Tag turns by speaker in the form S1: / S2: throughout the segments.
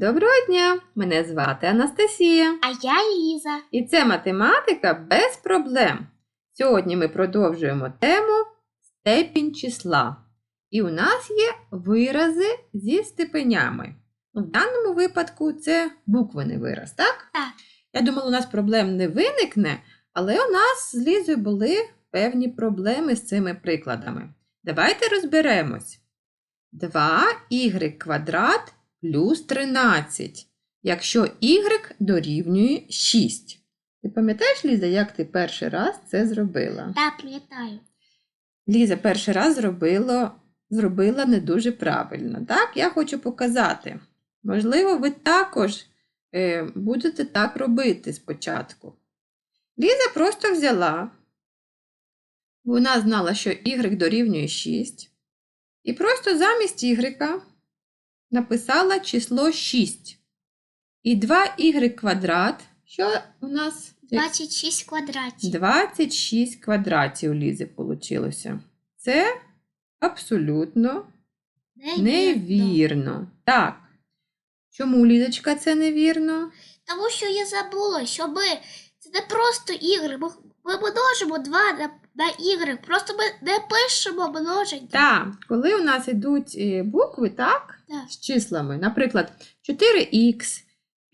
S1: Доброго дня! Мене звати Анастасія.
S2: А я Ліза.
S1: І це математика без проблем. Сьогодні ми продовжуємо тему степінь числа. І у нас є вирази зі степенями. В даному випадку це буквений вираз, так?
S2: Так.
S1: Я думала, у нас проблем не виникне, але у нас з Лізою були певні проблеми з цими прикладами. Давайте розберемось. 2y квадрат плюс 13, якщо y дорівнює 6. Ти пам'ятаєш, Ліза, як ти перший раз це зробила?
S2: Так, пам'ятаю.
S1: Ліза перший раз зробила, зробила не дуже правильно. Так, я хочу показати. Можливо, ви також е, будете так робити спочатку. Ліза просто взяла, вона знала, що y дорівнює 6, і просто замість y написала число 6. І 2y квадрат, що у нас
S2: 26 квадратів.
S1: 26 квадратів Лізи вийшло. Це абсолютно невірно. Так. Чому, Лізочка, це невірно?
S2: Тому що я забула, що ми це не просто ігри. Ми, ми множимо 2 на, на ігри. Просто ми не пишемо множення.
S1: Так, коли у нас йдуть е, букви, так,
S2: Так.
S1: з числами, наприклад, 4х,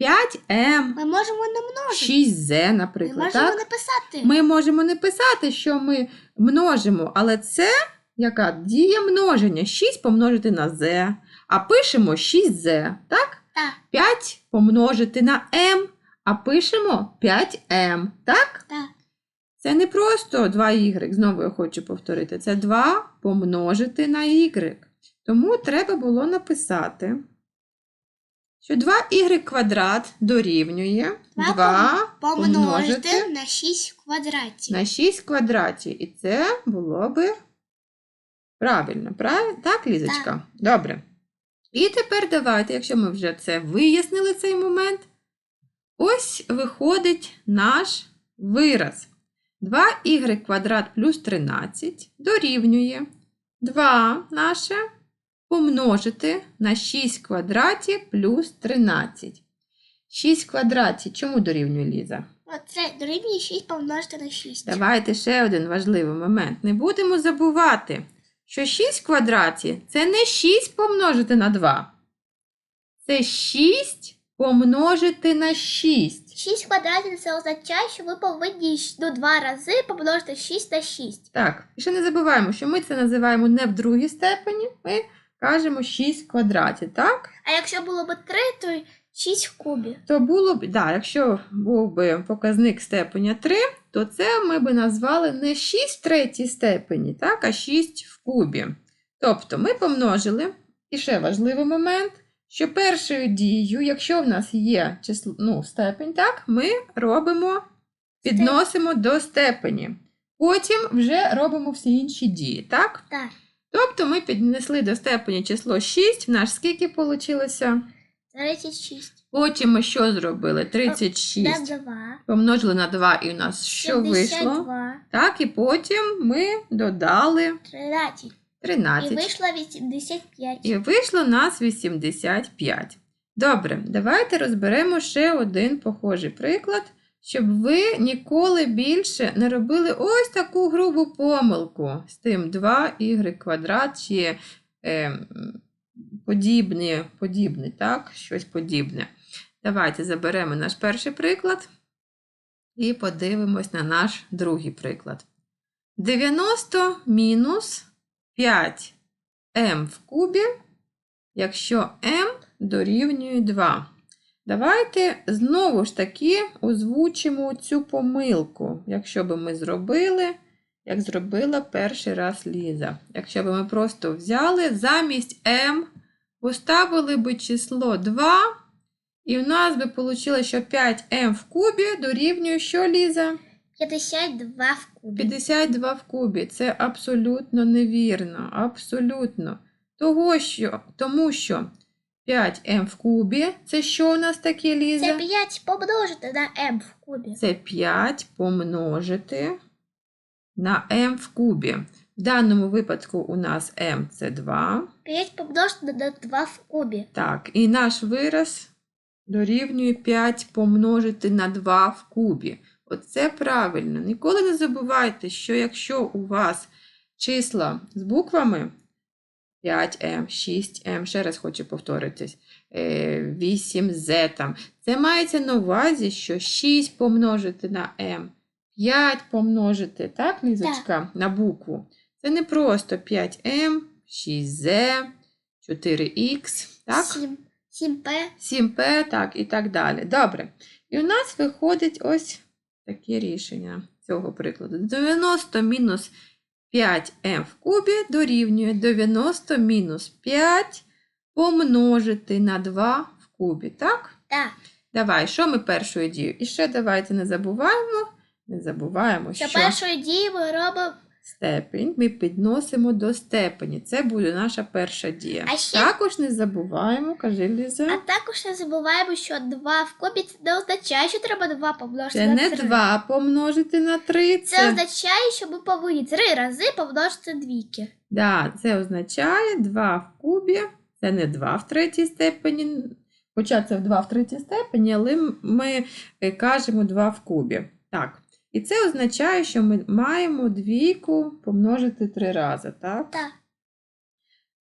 S1: 5m,
S2: Ми можемо не множити.
S1: 6z,
S2: Ми
S1: наприклад.
S2: можемо
S1: так?
S2: написати.
S1: Ми можемо не писати, що ми множимо, але це яка дія множення? 6 помножити на z, а пишемо 6z, так?
S2: Так,
S1: 5 помножити на m, а пишемо 5m, так?
S2: так.
S1: Це не просто 2y, знову я хочу повторити, це 2 помножити на y. Тому треба було написати, що 2y квадрат дорівнює
S2: 2
S1: 2
S2: Помножити на 6 квадратів.
S1: на 6 квадратів. І це було би правильно. Прав... Так, Лізочка? Добре. І тепер давайте, якщо ми вже це вияснили цей момент, ось виходить наш вираз. 2y квадрат плюс 13 дорівнює 2 наше помножити на 6 квадратів плюс 13. 6 квадратів. Чому дорівнює Ліза?
S2: Оце дорівнює 6 помножити на 6.
S1: Давайте ще один важливий момент. Не будемо забувати, що 6 квадратів це не 6 помножити на 2. Це 6 помножити на 6.
S2: 6 квадратів це означає, що ви повинні до 2 рази помножити 6 на 6.
S1: Так, і ще не забуваємо, що ми це називаємо не в другій степені, ми кажемо 6 квадратів, так?
S2: А якщо було б 3, то 6 в кубі.
S1: То було б, да, якщо був би показник степеня 3, то це ми б назвали не 6 в третій степені, так, а 6 в кубі. Тобто ми помножили, і ще важливий момент, що першою дією, якщо в нас є число, ну, степень, так, ми робимо, підносимо до степені. Потім вже робимо всі інші дії, так?
S2: Так.
S1: Тобто ми піднесли до степені число 6, в нас скільки вийшло?
S2: 36.
S1: Потім ми що зробили? 36
S2: На 2.
S1: помножили на 2 і у нас що вийшло? Так, і потім ми додали
S2: 13. І вийшло 85.
S1: І вийшло у нас 85. Добре, давайте розберемо ще один похожий приклад, щоб ви ніколи більше не робили ось таку грубу помилку з тим 2y квадрат чи е, подібне, подібне, так? Щось подібне. Давайте заберемо наш перший приклад і подивимось на наш другий приклад. 90 мінус 5m в кубі, якщо m дорівнює 2. Давайте знову ж таки озвучимо цю помилку, якщо би ми зробили, як зробила перший раз Ліза. Якщо б ми просто взяли замість m, поставили би число 2, і в нас би вийшло, що 5m в кубі дорівнює що, Ліза?
S2: 52 в кубі.
S1: 52 в кубі. Це абсолютно невірно. Абсолютно. Того, що, тому що 5m в кубі це що у нас таке, Ліза?
S2: Це 5 помножити на m в кубі.
S1: Це 5 помножити на m в кубі. В даному випадку у нас m це 2.
S2: 5 помножити на 2 в кубі.
S1: Так, і наш вираз дорівнює 5 помножити на 2 в кубі. Оце правильно. Ніколи не забувайте, що якщо у вас числа з буквами 5М, 6М, ще раз хочу повторитись, 8Z там, це мається на увазі, що 6 помножити на М, 5 помножити, так, Лізочка, на букву. Це не просто 5М, 6Z, 4Х, так?
S2: 7, 7П.
S1: 7П, так, і так далі. Добре. І у нас виходить ось таке рішення цього прикладу. 90 мінус 5m в кубі дорівнює 90 мінус 5 помножити на 2 в кубі, так?
S2: Так.
S1: Давай, що ми першою дією? І ще давайте не забуваємо, не забуваємо,
S2: Що
S1: що
S2: першою дією ми робимо.
S1: Степень ми підносимо до степені. Це буде наша перша дія.
S2: А ще-
S1: Також не забуваємо, кажи Ліза.
S2: А також не забуваємо, що 2 в кубі це не означає, що треба 2 помножити
S1: Це
S2: на
S1: не
S2: 3.
S1: 2 помножити на 3.
S2: Це,
S1: Це,
S2: означає, що ми повинні 3 рази помножити двійки.
S1: да, це означає 2 в кубі. Це не 2 в третій степені. Хоча це в 2 в третій степені, але м- ми е, кажемо 2 в кубі. Так. І це означає, що ми маємо двійку помножити 3 рази. Так?
S2: Так.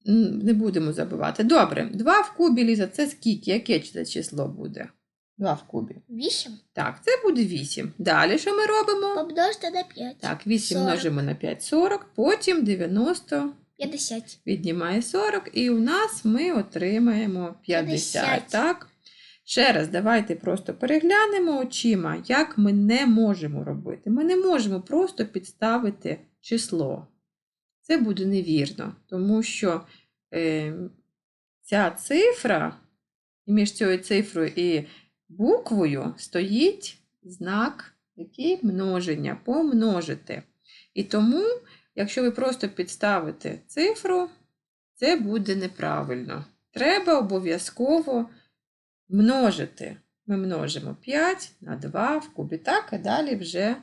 S1: Не будемо забувати. Добре, 2 в кубі, Ліза, це скільки? Яке це число буде? 2 в кубі.
S2: 8
S1: Так, це буде 8. Далі що ми робимо?
S2: помножити на 5.
S1: Так, 8
S2: 40.
S1: множимо на 5 40, потім 90
S2: 50.
S1: віднімає 40, і у нас ми отримаємо 50.
S2: 50.
S1: Так? Ще раз, давайте просто переглянемо очима, як ми не можемо робити. Ми не можемо просто підставити число. Це буде невірно, тому що е, ця цифра, і між цією цифрою і буквою стоїть знак, який множення, помножити. І тому, якщо ви просто підставите цифру, це буде неправильно. Треба обов'язково множити. Ми множимо 5 на 2 в кубі, так, а далі вже,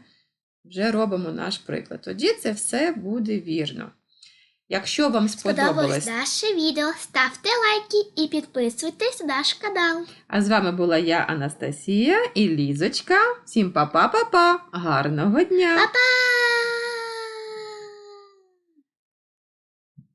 S1: вже робимо наш приклад. Тоді це все буде вірно. Якщо вам
S2: Сподобалось
S1: сподобалось,
S2: наше відео, ставте лайки і підписуйтесь на наш канал.
S1: а з вами була я, Анастасія і Лізочка. Всім па-па-па-па! Гарного дня!
S2: Па-па!